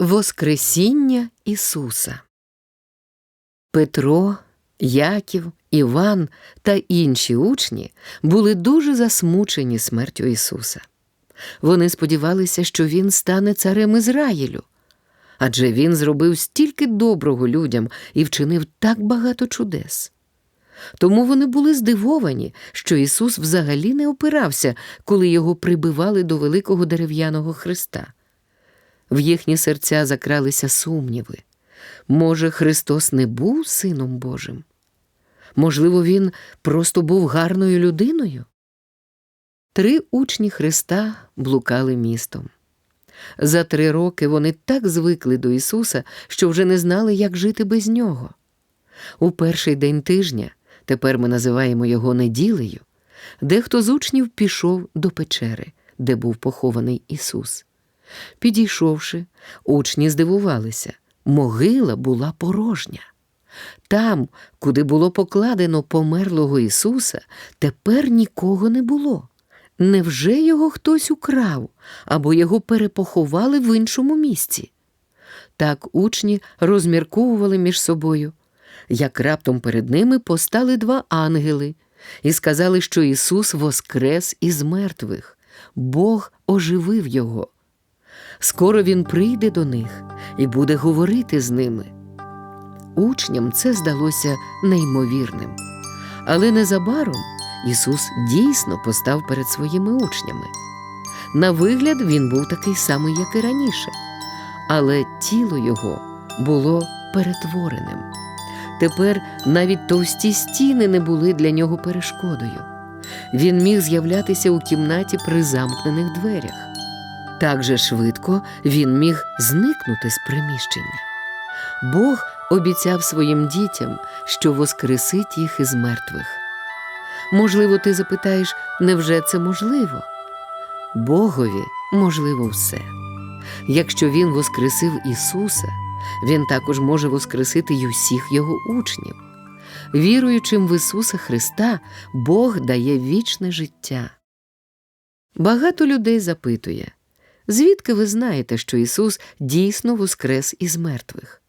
Воскресіння Ісуса Петро, Яків, Іван та інші учні були дуже засмучені смертю Ісуса. Вони сподівалися, що Він стане царем Ізраїлю, адже Він зробив стільки доброго людям і вчинив так багато чудес. Тому вони були здивовані, що Ісус взагалі не опирався, коли його прибивали до великого дерев'яного хреста. В їхні серця закралися сумніви. Може, Христос не був Сином Божим? Можливо, Він просто був гарною людиною? Три учні Христа блукали містом. За три роки вони так звикли до Ісуса, що вже не знали, як жити без нього. У перший день тижня, тепер ми називаємо його неділею, дехто з учнів пішов до печери, де був похований Ісус. Підійшовши, учні здивувалися могила була порожня. Там, куди було покладено померлого Ісуса, тепер нікого не було. Невже його хтось украв або його перепоховали в іншому місці? Так учні розмірковували між собою, як раптом перед ними постали два ангели і сказали, що Ісус воскрес із мертвих, Бог оживив Його. Скоро Він прийде до них і буде говорити з ними. Учням це здалося неймовірним. Але незабаром Ісус дійсно постав перед своїми учнями. На вигляд він був такий самий, як і раніше, але тіло його було перетвореним. Тепер навіть товсті стіни не були для нього перешкодою. Він міг з'являтися у кімнаті при замкнених дверях. Так же швидко він міг зникнути з приміщення. Бог обіцяв своїм дітям, що воскресить їх із мертвих. Можливо, ти запитаєш, невже це можливо? Богові можливо все. Якщо Він воскресив Ісуса, Він також може воскресити й усіх Його учнів. Віруючим в Ісуса Христа, Бог дає вічне життя. Багато людей запитує, звідки ви знаєте, що Ісус дійсно воскрес із мертвих?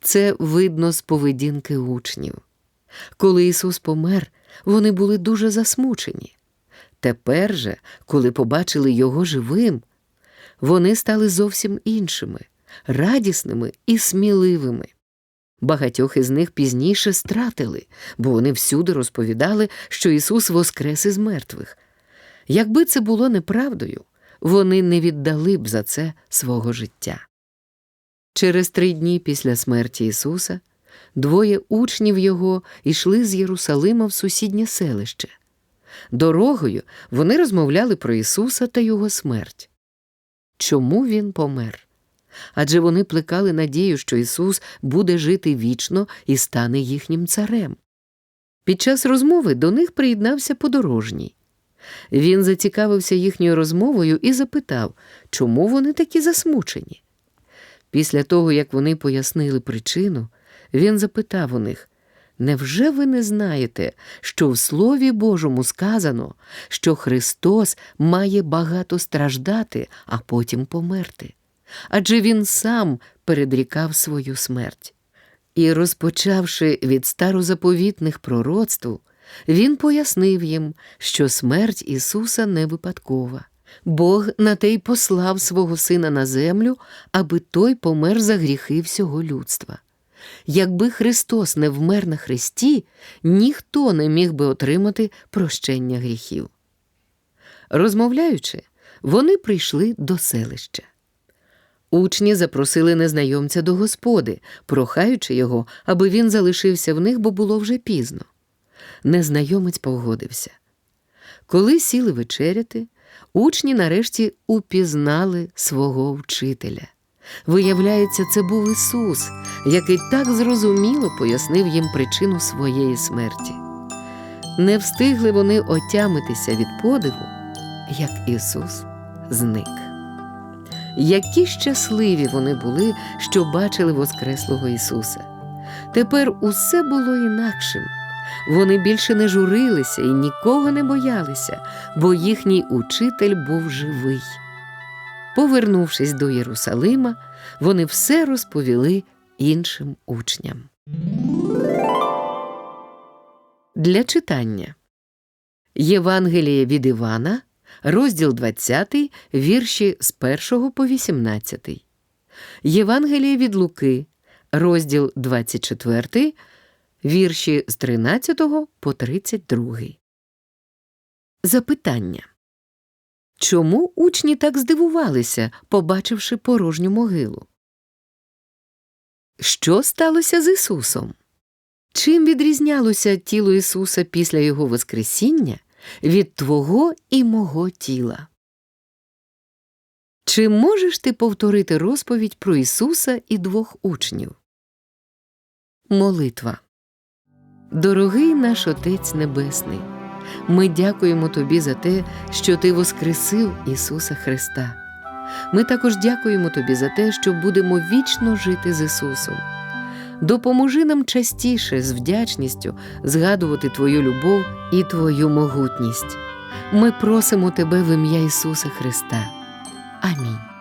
Це видно з поведінки учнів. Коли Ісус помер, вони були дуже засмучені. Тепер же, коли побачили Його живим, вони стали зовсім іншими, радісними і сміливими. Багатьох із них пізніше стратили, бо вони всюди розповідали, що Ісус воскрес із мертвих. Якби це було неправдою, вони не віддали б за це свого життя. Через три дні після смерті Ісуса двоє учнів Його йшли з Єрусалима в сусіднє селище. Дорогою вони розмовляли про Ісуса та Його смерть. Чому Він помер? Адже вони плекали надію, що Ісус буде жити вічно і стане їхнім царем. Під час розмови до них приєднався подорожній. Він зацікавився їхньою розмовою і запитав, чому вони такі засмучені. Після того, як вони пояснили причину, він запитав у них Невже ви не знаєте, що в Слові Божому сказано, що Христос має багато страждати, а потім померти? Адже Він сам передрікав свою смерть. І, розпочавши від старозаповітних пророцтв, він пояснив їм, що смерть Ісуса не випадкова. Бог на те й послав свого Сина на землю, аби той помер за гріхи всього людства. Якби Христос не вмер на хресті, ніхто не міг би отримати прощення гріхів. Розмовляючи, вони прийшли до селища. Учні запросили незнайомця до господи, прохаючи його, аби він залишився в них, бо було вже пізно. Незнайомець погодився. Коли сіли вечеряти, учні нарешті упізнали свого вчителя. Виявляється, це був Ісус, який так зрозуміло пояснив їм причину своєї смерті. Не встигли вони отямитися від подиву, як Ісус зник. Які щасливі вони були, що бачили Воскреслого Ісуса. Тепер усе було інакшим. Вони більше не журилися і нікого не боялися, бо їхній учитель був живий. Повернувшись до Єрусалима, вони все розповіли іншим учням. Для читання Євангеліє від Івана, розділ 20, вірші з 1 по 18. Євангеліє від Луки, розділ 24, вірші з 13 по 32. Запитання. Чому учні так здивувалися, побачивши порожню могилу? Що сталося з Ісусом? Чим відрізнялося тіло Ісуса після Його Воскресіння від Твого і мого тіла? Чи можеш ти повторити розповідь про Ісуса і двох учнів? Молитва. Дорогий наш Отець Небесний, ми дякуємо Тобі за те, що Ти воскресив Ісуса Христа. Ми також дякуємо Тобі за те, що будемо вічно жити з Ісусом. Допоможи нам частіше з вдячністю згадувати Твою любов і Твою могутність. Ми просимо Тебе в ім'я Ісуса Христа. Амінь.